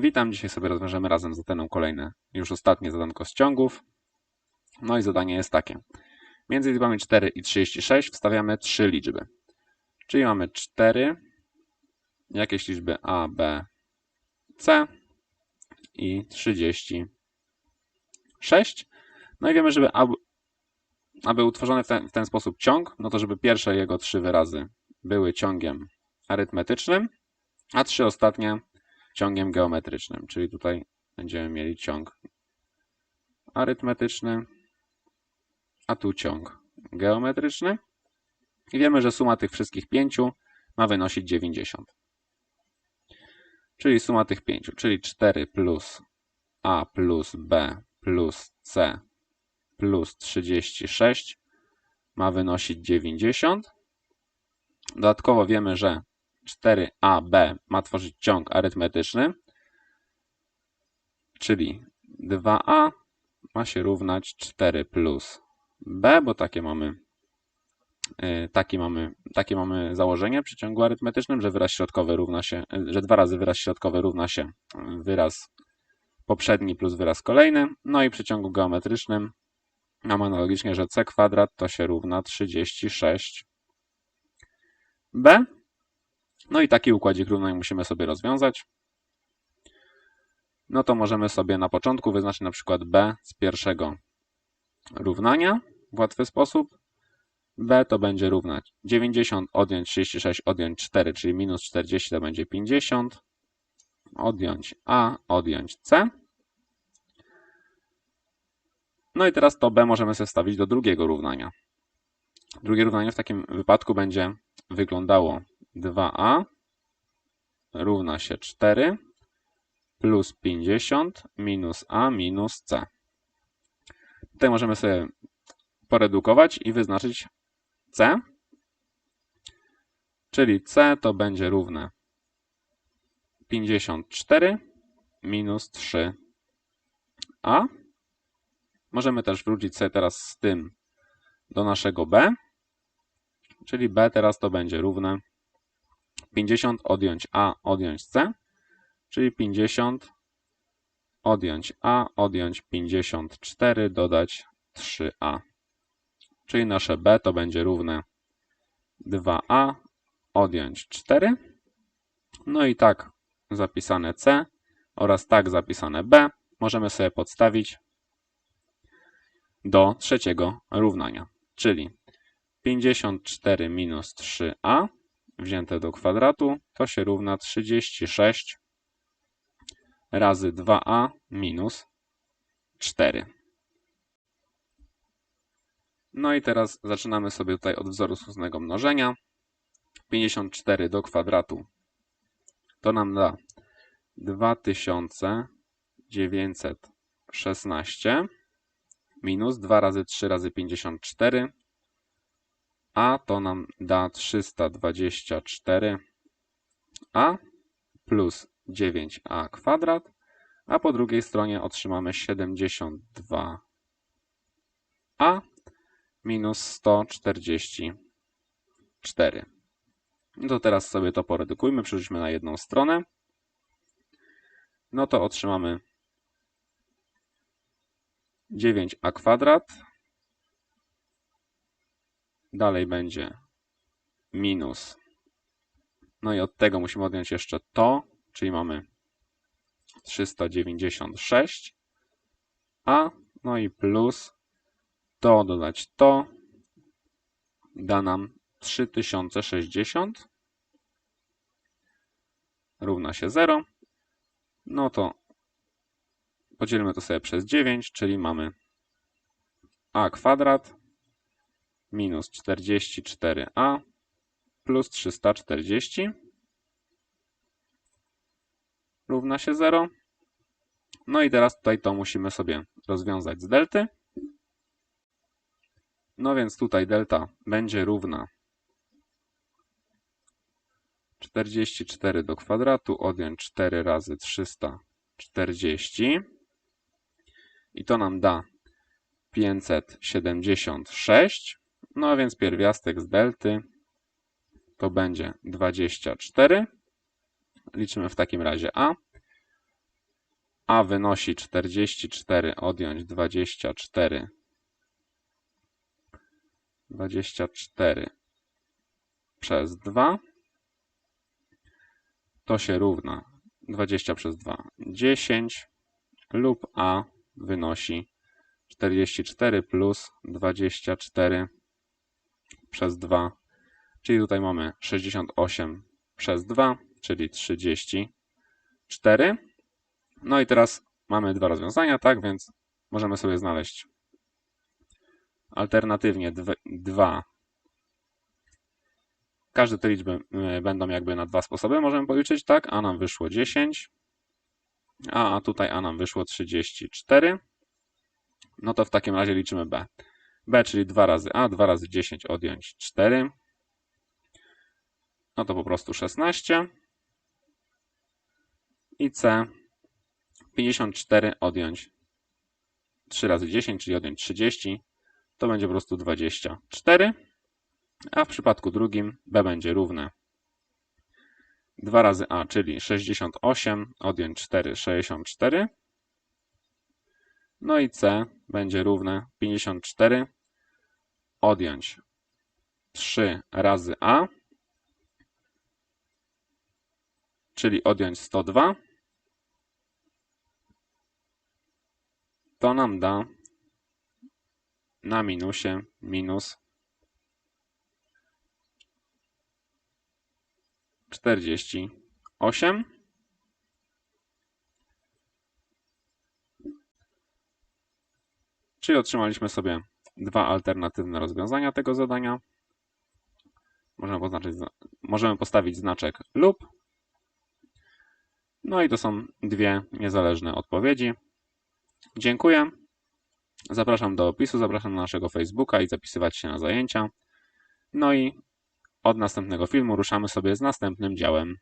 Witam, dzisiaj sobie rozwiążemy razem z Ateną kolejne, już ostatnie zadanko z ciągów. No i zadanie jest takie. Między liczbami 4 i 36 wstawiamy trzy liczby. Czyli mamy 4, jakieś liczby A, B, C i 36. No i wiemy, żeby aby, aby utworzony w ten, w ten sposób ciąg, no to żeby pierwsze jego trzy wyrazy były ciągiem arytmetycznym, a trzy ostatnie ciągiem geometrycznym, czyli tutaj będziemy mieli ciąg arytmetyczny, a tu ciąg geometryczny. I wiemy, że suma tych wszystkich pięciu ma wynosić 90. Czyli suma tych pięciu, czyli 4 plus A plus B plus C plus 36 ma wynosić 90. Dodatkowo wiemy, że 4AB ma tworzyć ciąg arytmetyczny, czyli 2A ma się równać 4 plus B, bo takie mamy, y, takie mamy, takie mamy założenie przy ciągu arytmetycznym, że wyraz środkowy równa się, że dwa razy wyraz środkowy równa się wyraz poprzedni plus wyraz kolejny. No i przy ciągu geometrycznym mamy analogicznie, że c kwadrat to się równa 36b. No i taki układzik równań musimy sobie rozwiązać. No to możemy sobie na początku wyznaczyć na przykład b z pierwszego równania w łatwy sposób. b to będzie równać 90 odjąć 36 odjąć 4, czyli minus 40 to będzie 50. Odjąć a, odjąć c. No i teraz to b możemy sobie wstawić do drugiego równania. Drugie równanie w takim wypadku będzie wyglądało 2a równa się 4 plus 50 minus a minus c. Tutaj możemy sobie poredukować i wyznaczyć c, czyli c to będzie równe 54 minus 3a. Możemy też wrócić sobie teraz z tym do naszego b, czyli b teraz to będzie równe 50 odjąć a, odjąć c, czyli 50 odjąć a, odjąć 54, dodać 3a. Czyli nasze b to będzie równe 2a odjąć 4. No i tak zapisane c oraz tak zapisane b możemy sobie podstawić do trzeciego równania, czyli 54 minus 3a wzięte do kwadratu to się równa 36 razy 2a minus 4. No i teraz zaczynamy sobie tutaj od wzoru słusznego mnożenia. 54 do kwadratu to nam da 2916 minus 2 razy 3 razy 54 a to nam da 324a plus 9a kwadrat, a po drugiej stronie otrzymamy 72a minus 144. No to teraz sobie to poredukujmy, przerzućmy na jedną stronę. No to otrzymamy 9a kwadrat Dalej będzie minus. No i od tego musimy odjąć jeszcze to, czyli mamy 396, a no i plus to dodać to da nam 3060 równa się 0. No to podzielimy to sobie przez 9, czyli mamy a kwadrat minus 44a plus 340 równa się 0. No i teraz tutaj to musimy sobie rozwiązać z delty. No więc tutaj delta będzie równa 44 do kwadratu odjąć 4 razy 340 i to nam da 576 no a więc pierwiastek z delty to będzie 24. Liczymy w takim razie a. a wynosi 44 odjąć 24. 24 przez 2 to się równa 20 przez 2 10 lub a wynosi 44 plus 24 przez 2, czyli tutaj mamy 68 przez 2, czyli 34. No i teraz mamy dwa rozwiązania, tak więc możemy sobie znaleźć alternatywnie 2. Każde te liczby y, będą jakby na dwa sposoby, możemy policzyć, tak? A nam wyszło 10, a tutaj A nam wyszło 34. No to w takim razie liczymy B. B, czyli 2 razy A, 2 razy 10 odjąć 4. No to po prostu 16. I C, 54 odjąć 3 razy 10, czyli odjąć 30. To będzie po prostu 24. A w przypadku drugim B będzie równe 2 razy A, czyli 68, odjąć 4, 64. No i C będzie równe 54, odjąć 3 razy A, czyli odjąć 102. To nam da na minusie minus 48. Czyli otrzymaliśmy sobie dwa alternatywne rozwiązania tego zadania. Możemy, poznaczyć, możemy postawić znaczek lub. No i to są dwie niezależne odpowiedzi. Dziękuję. Zapraszam do opisu, zapraszam na naszego Facebooka i zapisywać się na zajęcia. No i od następnego filmu ruszamy sobie z następnym działem.